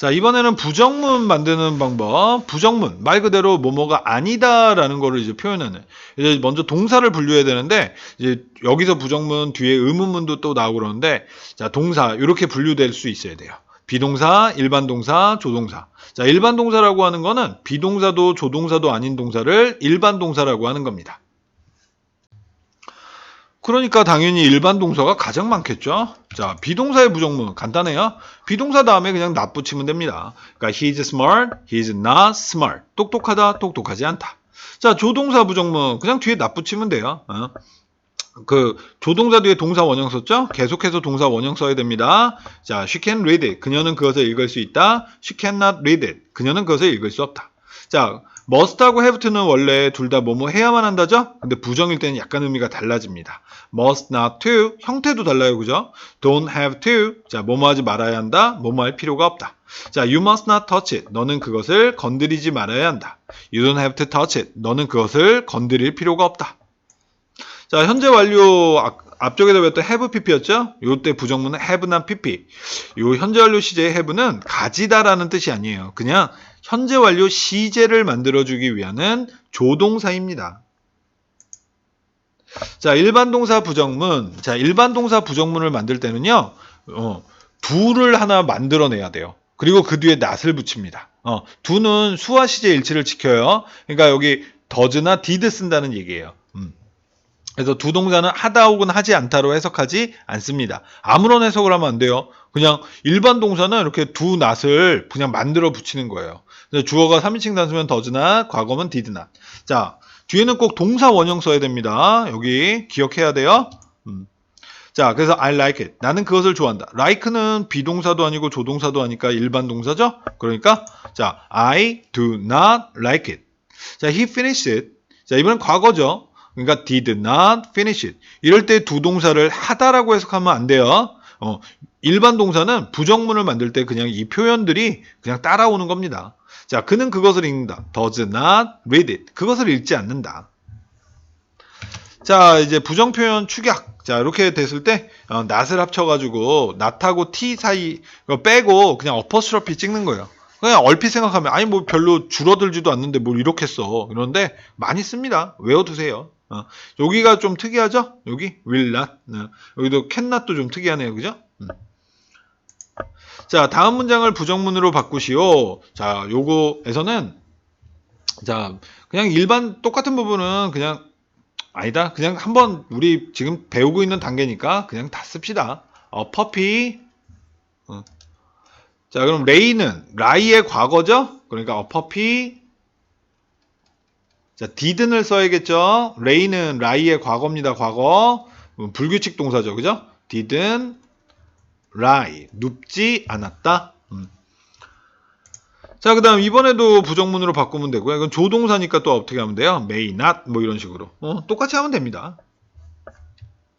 자, 이번에는 부정문 만드는 방법. 부정문. 말 그대로 뭐뭐가 아니다라는 거를 이제 표현하는. 이제 먼저 동사를 분류해야 되는데, 이제 여기서 부정문 뒤에 의문문도 또 나오고 그러는데, 자, 동사. 이렇게 분류될 수 있어야 돼요. 비동사, 일반 동사, 조동사. 자, 일반 동사라고 하는 거는 비동사도 조동사도 아닌 동사를 일반 동사라고 하는 겁니다. 그러니까 당연히 일반 동사가 가장 많겠죠. 자, 비동사의 부정문 간단해요. 비동사 다음에 그냥 not 붙이면 됩니다. 그러니까 he's smart, he's not smart. 똑똑하다, 똑똑하지 않다. 자, 조동사 부정문 그냥 뒤에 not 붙이면 돼요. 어? 그 조동사 뒤에 동사 원형 썼죠? 계속해서 동사 원형 써야 됩니다. 자, she can read it. 그녀는 그것을 읽을 수 있다. she cannot read it. 그녀는 그것을 읽을 수 없다. 자, must하고 have to는 원래 둘 다 뭐뭐 해야만 한다죠? 근데 부정일 때는 약간 의미가 달라집니다. must not to 형태도 달라요. 그죠? don't have to 자, 뭐뭐 하지 말아야 한다. 뭐뭐 할 필요가 없다. 자, you must not touch it. 너는 그것을 건드리지 말아야 한다. you don't have to touch it. 너는 그것을 건드릴 필요가 없다. 자, 현재 완료 앞- 앞쪽에서 배웠던 have pp였죠? 요때 부정문은 have not pp. 요 현재 완료 시제의 have는 가지다라는 뜻이 아니에요. 그냥 현재 완료 시제를 만들어주기 위한 조동사입니다. 자, 일반 동사 부정문. 자, 일반 동사 부정문을 만들 때는요, 어, 두를 하나 만들어내야 돼요. 그리고 그 뒤에 not을 붙입니다. 어, 두는 수와 시제 일치를 지켜요. 그러니까 여기 does나 did 쓴다는 얘기예요. 음. 그래서 두 동사는 하다 혹은 하지 않다로 해석하지 않습니다. 아무런 해석을 하면 안 돼요. 그냥 일반 동사는 이렇게 두 낫을 그냥 만들어 붙이는 거예요. 주어가 3인칭 단수면 does나 과거면 did나. 자, 뒤에는 꼭 동사 원형 써야 됩니다. 여기 기억해야 돼요. 음. 자, 그래서 I like it. 나는 그것을 좋아한다. like는 비동사도 아니고 조동사도 아니까 일반 동사죠? 그러니까 자, I do not like it. 자, he finished it. 자, 이번엔 과거죠. 그러니까 did not finish it. 이럴 때 두 동사를 하다라고 해석하면 안 돼요. 어, 일반 동사는 부정문을 만들 때 그냥 이 표현들이 그냥 따라오는 겁니다. 자, 그는 그것을 읽는다. does not read it. 그것을 읽지 않는다. 자, 이제 부정 표현 축약. 자, 이렇게 됐을 때 어, not을 합쳐가지고 not하고 t 사이 빼고 그냥 어퍼스트로피 찍는 거예요. 그냥 얼핏 생각하면 아니 뭐 별로 줄어들지도 않는데 뭘 이렇게 써. 그런데 많이 씁니다. 외워두세요. 어, 여기가 좀 특이하죠? 여기 will not. 어, 여기도 can not도 좀 특이하네요. 그죠? 음. 자, 다음 문장을 부정문으로 바꾸시오. 자, 요거에서는 자, 그냥 일반 똑같은 부분은 그냥 아니다. 그냥 한번 우리 지금 배우고 있는 단계니까 그냥 다 씁시다. 어, 퍼피. 어. 자, 그럼 레이는 라이의 과거죠? 그러니까 어, 퍼피. 자, didn'을 써야겠죠? 레이는 라이의 과거입니다. 과거. 음, 불규칙 동사죠. 그죠? didn't lie. 눕지 않았다. 음. 자, 그 다음 이번에도 부정문으로 바꾸면 되고요. 이건 조동사니까 또 어떻게 하면 돼요? may not 뭐 이런 식으로. 어, 똑같이 하면 됩니다.